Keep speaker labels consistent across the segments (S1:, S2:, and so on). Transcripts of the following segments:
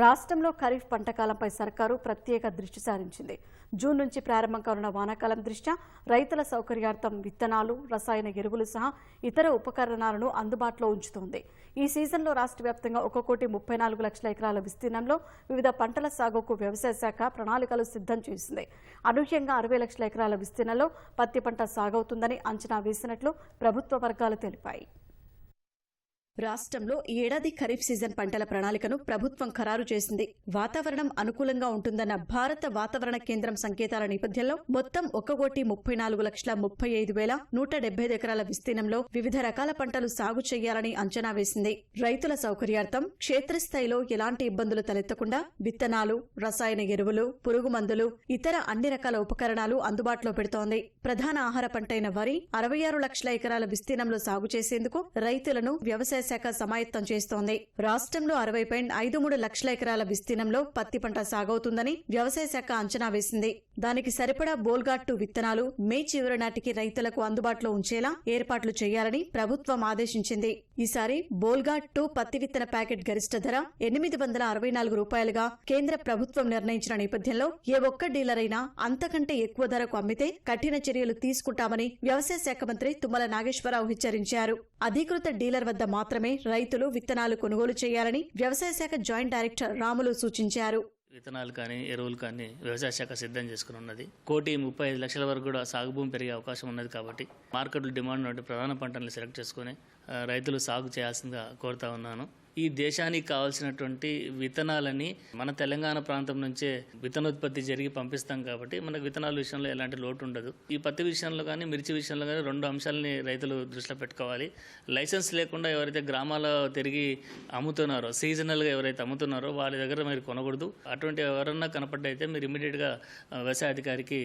S1: రాష్ట్రంలో ఖరీఫ్ పంట కాలంపై సర్కారు ప్రత్యేక దృష్టి సారించింది. జూన్ నుంచి ప్రారంభం కానున్న వానాకాలం దృష్ట్యా రైతుల సౌకర్యార్థం విత్తనాలు రసాయన ఎరువులు సహా ఇతర ఉపకరణాలను అందుబాటులో ఉంచుతోంది. ఈ సీజన్లో రాష్ట్ర వ్యాప్తంగా ఒక కోటి ముప్పై నాలుగు లక్షల ఎకరాల విస్తీర్ణంలో వివిధ పంటల సాగుకు వ్యవసాయ శాఖ ప్రణాళికలు సిద్ధం చేసింది. అనూహ్యంగా అరవై లక్షల ఎకరాల విస్తీర్ణంలో పత్తి పంట సాగవుతుందని అంచనా వేసినట్లు ప్రభుత్వ వర్గాలు తెలిపాయి. రాష్ట్రంలో ఈ ఏడాది ఖరీఫ్ సీజన్ పంటల ప్రణాళికను ప్రభుత్వం ఖరారు చేసింది. వాతావరణం అనుకూలంగా ఉంటుందన్న భారత వాతావరణ కేంద్రం సంకేతాల నేపథ్యంలో మొత్తం ఒక కోటి ముప్పై నాలుగు లక్షల ముప్పై ఐదు వేల నూట డెబ్బై ఎకరాల విస్తీర్ణంలో వివిధ రకాల పంటలు సాగు చేయాలని అంచనా వేసింది. రైతుల సౌకర్యార్థం క్షేత్రస్థాయిలో ఎలాంటి ఇబ్బందులు తలెత్తకుండా విత్తనాలు రసాయన ఎరువులు పురుగు మందులు ఇతర అన్ని రకాల ఉపకరణాలు అందుబాటులో పెడుతోంది. ప్రధాన ఆహార పంటైన వరి అరవై ఆరు లక్షల ఎకరాల విస్తీర్ణంలో సాగు చేసేందుకు రైతులను వ్యవసాయ శాఖ సమాయత్తం చేస్తోంది. రాష్ట్రంలో అరవై పాయింట్ ఐదు మూడు లక్షల ఎకరాల విస్తీర్ణంలో పత్తి పంట సాగవుతుందని వ్యవసాయ శాఖ అంచనా వేసింది. దానికి సరిపడా బోల్గాట్టు విత్తనాలు మే చివరి నాటికి రైతులకు అందుబాటులో ఉంచేలా ఏర్పాట్లు చేయాలని ప్రభుత్వం ఆదేశించింది. ఈసారి బోల్గాట్ టూ పత్తి విత్తన ప్యాకెట్ గరిష్ట ధర ఎనిమిది వందల అరవై నాలుగు రూపాయలుగా కేంద్ర ప్రభుత్వం నిర్ణయించిన నేపథ్యంలో ఏ ఒక్క డీలర్ అయినా అంతకంటే ఎక్కువ ధరకు అమ్మితే కఠిన చర్యలు తీసుకుంటామని వ్యవసాయ శాఖ మంత్రి తుమ్మల నాగేశ్వరరావు హెచ్చరించారు. అధీకృత డీలర్ వద్ద మాత్రమే రైతులు విత్తనాలు కొనుగోలు చేయాలని వ్యవసాయ శాఖ జాయింట్ డైరెక్టర్ రాములు సూచించారు.
S2: విత్తనాలు కానీ ఎరువులు కానీ వ్యవసాయ శాఖ సిద్ధం చేసుకుని ఉన్నది. కోటి ముప్పై ఐదు లక్షల వరకు కూడా సాగు భూమి పెరిగే అవకాశం ఉన్నది కాబట్టి మార్కెట్లో డిమాండ్ నుండి ప్రధాన పంటలను సెలెక్ట్ చేసుకుని రైతులు సాగు చేయాల్సిందిగా కోరుతా ఉన్నాను. ఈ దేశానికి కావాల్సినటువంటి విత్తనాలని మన తెలంగాణ ప్రాంతం నుంచే విత్తనోత్పత్తి జరిగి పంపిస్తాం కాబట్టి మనకు విత్తనాల విషయంలో ఎలాంటి లోటు ఉండదు. ఈ పత్తి విషయంలో కానీ మిర్చి విషయంలో కానీ రెండు అంశాలని రైతులు దృష్టిలో పెట్టుకోవాలి. లైసెన్స్ లేకుండా ఎవరైతే గ్రామాల్లో తిరిగి అమ్ముతున్నారో సీజనల్గా ఎవరైతే అమ్ముతున్నారో వాళ్ళ దగ్గర మీరు కొనకూడదు. అటువంటి ఎవరన్నా కనపడ్డైతే మీరు ఇమీడియట్గా వ్యవసాయ అధికారికి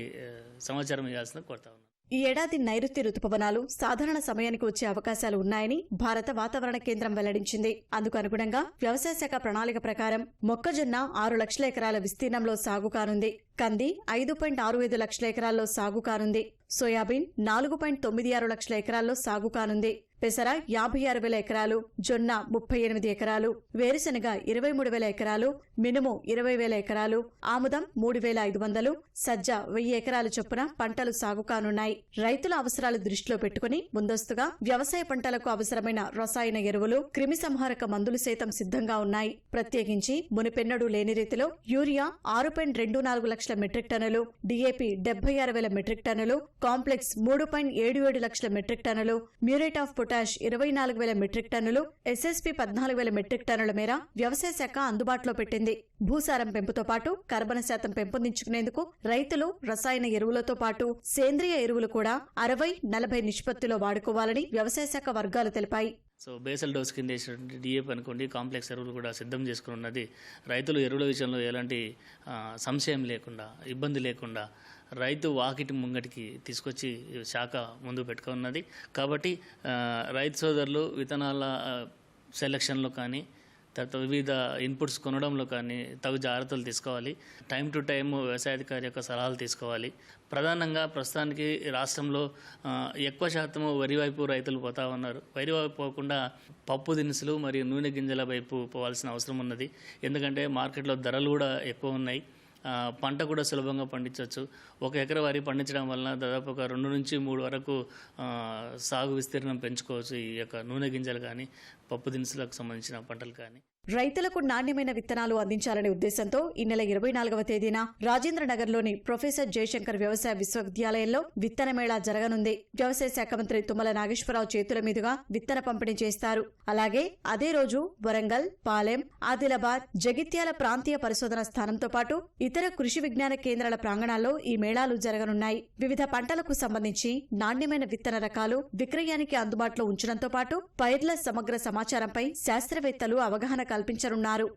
S2: సమాచారం ఇవ్వాల్సింది కోరుతా
S1: ఈ ఏడాది నైరుతి రుతుపవనాలు సాధారణ సమయానికి వచ్చే అవకాశాలు ఉన్నాయని భారత వాతావరణ కేంద్రం వెల్లడించింది. అందుకు అనుగుణంగా వ్యవసాయ శాఖ ప్రణాళిక ప్రకారం మొక్కజొన్న ఆరు లక్షల ఎకరాల విస్తీర్ణంలో సాగు కానుంది. కంది ఐదు పాయింట్ ఆరు ఐదు లక్షల ఎకరాల్లో సాగు కానుంది. సోయాబీన్ నాలుగు పాయింట్ తొమ్మిది ఆరు లక్షల ఎకరాల్లో సాగు కానుంది. పెసర యాభై ఆరు వేల ఎకరాలు జొన్న ముప్పై ఎనిమిది ఎకరాలు వేరుశెనగ ఇరవై మూడు వేల ఎకరాలు మినుము ఇరవై వేల ఎకరాలు ఆముదం మూడు వేల ఐదు వందలు సజ్జ వెయ్యి ఎకరాల చొప్పున పంటలు సాగు కానున్నాయి. రైతుల అవసరాలు దృష్టిలో పెట్టుకుని ముందస్తుగా వ్యవసాయ పంటలకు అవసరమైన రసాయన ఎరువులు క్రిమి సంహారక మందులు సైతం సిద్ధంగా ఉన్నాయి. ప్రత్యేకించి మునిపెన్నడూ లేని రీతిలో యూరియా ఆరు పాయింట్ రెండు నాలుగు లక్షల మెట్రిక్ టన్నులు డీఏపీ డెబ్బై ఆరు వేల మెట్రిక్ టన్నులు కాంప్లెక్స్ మూడు పాయింట్ ఏడు ఏడు లక్షల మెట్రిక్ టన్నులు మ్యూరేట్ ఆఫ్ పొటాష్ ఇరవై నాలుగు వేల మెట్రిక్ టన్నులు ఎస్ఎస్పీ పద్నాలుగు వేల మెట్రిక్ టన్నుల మేర వ్యవసాయ శాఖ అందుబాటులో పెట్టింది. భూసారం పెంపుతో పాటు కర్బన శాతం పెంపొందించుకునేందుకు రైతులు రసాయన ఎరువులతో పాటు సేంద్రియ ఎరువులు కూడా అరవై నలభై నిష్పత్తిలో వాడుకోవాలని వ్యవసాయ శాఖ వర్గాలు తెలిపాయి.
S2: సో బేసల్ డోస్ కింద వేసినటువంటి డిఏపి అనుకోండి కాంప్లెక్స్ ఎరువులు కూడా సిద్ధం చేసుకుని ఉన్నది. రైతులు ఎరువుల విషయంలో ఎలాంటి సంశయం లేకుండా ఇబ్బంది లేకుండా రైతు వాకిటి ముంగటికి తీసుకొచ్చి శాఖ ముందు పెట్టుకున్నది. కాబట్టి రైతు సోదరులు విత్తనాల సెలక్షన్లో కానీ తర్వాత వివిధ ఇన్పుట్స్ కొనడంలో కానీ తగు జాగ్రత్తలు తీసుకోవాలి. టైం టు టైం వ్యవసాయాధికారి యొక్క సలహాలు తీసుకోవాలి. ప్రధానంగా ప్రస్తుతానికి రాష్ట్రంలో ఎక్కువ శాతం వరి వైపు రైతులు పోతా ఉన్నారు. వరి వైపు పోకుండా పప్పు దినుసులు మరియు నూనె గింజల వైపు పోవాల్సిన అవసరం ఉన్నది. ఎందుకంటే మార్కెట్లో ధరలు కూడా ఎక్కువ ఉన్నాయి. పంట కూడా సులభంగా పండించవచ్చు. ఒక ఎకర వరి పండించడం వలన దాదాపు ఒక రెండు నుంచి మూడు వరకు సాగు విస్తీర్ణం పెంచుకోవచ్చు ఈ యొక్క నూనె గింజలు కానీ పప్పు దినుసులకు సంబంధించిన పంటలు కానీ.
S1: రైతులకు నాణ్యమైన విత్తనాలు అందించాలనే ఉద్దేశంతో ఈ నెల ఇరవై నాలుగవ తేదీన రాజేంద్ర నగర్లోని ప్రొఫెసర్ జయశంకర్ వ్యవసాయ విశ్వవిద్యాలయంలో విత్తన మేళా జరగనుంది. వ్యవసాయ శాఖ మంత్రి తుమ్మల నాగేశ్వరరావు చేతుల మీదుగా విత్తన పంపిణీ చేస్తారు. అలాగే అదే రోజు వరంగల్ పాలెం ఆదిలాబాద్ జగిత్యాల ప్రాంతీయ పరిశోధన స్థానంతో పాటు ఇతర కృషి విజ్ఞాన కేంద్రాల ప్రాంగణాల్లో ఈ మేళాలు జరగనున్నాయి. వివిధ పంటలకు సంబంధించి నాణ్యమైన విత్తన రకాలు విక్రయానికి అందుబాటులో ఉంచడంతో పాటు పైర్ల సమగ్ర సమాచారంపై శాస్త్రవేత్తలు అవగాహన కల్పించనున్నారు.